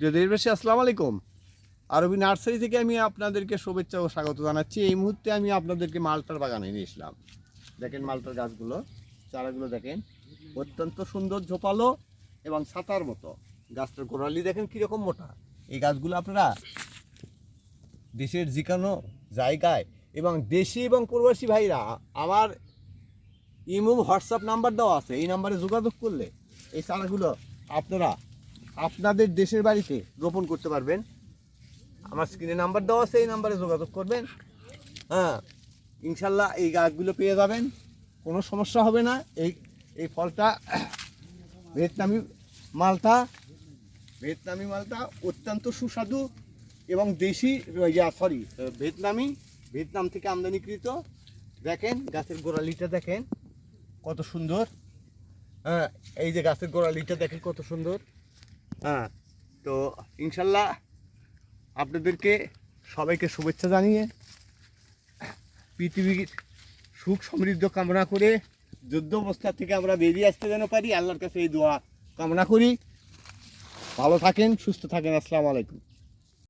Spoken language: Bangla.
দেশবাসী, আসসালামু আলাইকুম। আরবি নার্সারি থেকে আমি আপনাদেরকে শুভেচ্ছা ও স্বাগত জানাচ্ছি। এই মুহূর্তে আমি আপনাদেরকে মালটার বাগানে নিয়ে এসলাম দেখেন মালটার গাছগুলো, চারাগুলো দেখেন। অত্যন্ত সুন্দর ঝোপালো এবং ছাতার মতো। গাছটার গোড়ালি দেখেন কীরকম মোটা। এই গাছগুলো আপনারা দেশের যে কোনো জায়গায় এবং দেশি এবং প্রবাসী ভাইরা, আমার ইমো, হোয়াটসঅ্যাপ নাম্বার দেওয়া আছে। এই নাম্বারে যোগাযোগ করলে এই চারাগুলো আপনারা আপনাদের দেশের বাড়িতে রোপণ করতে পারবেন। আমার স্ক্রিনে নাম্বার দেওয়া আছে, এই নাম্বারে যোগাযোগ করবেন। হ্যাঁ ইনশাল্লাহ এই গাছগুলো পেয়ে যাবেন। কোনো সমস্যা হবে না। এই এই ফলটা ভিয়েতনামি মালটা ভিয়েতনামি মালটা অত্যন্ত সুস্বাদু এবং দেশি ইয়া সরি ভিয়েতনামি, ভিয়েতনাম থেকে আমদানিকৃত। দেখেন, গাছের গোড়ালিটা দেখেন, কত সুন্দর। হ্যাঁ এই যে গাছের গোড়ালিটা দেখেন কত সুন্দর। হ্যাঁ তো ইনশাল্লাহ আপনাদেরকে সবাইকে শুভেচ্ছা জানিয়ে পৃথিবীর সুখ সমৃদ্ধ কামনা করে যুদ্ধ অবস্থা থেকে আমরা বেরিয়ে আসতে যেন পারি। আল্লাহর কাছে এই দোয়া কামনা করি। ভালো থাকেন, সুস্থ থাকেন। আসসালামু আলাইকুম।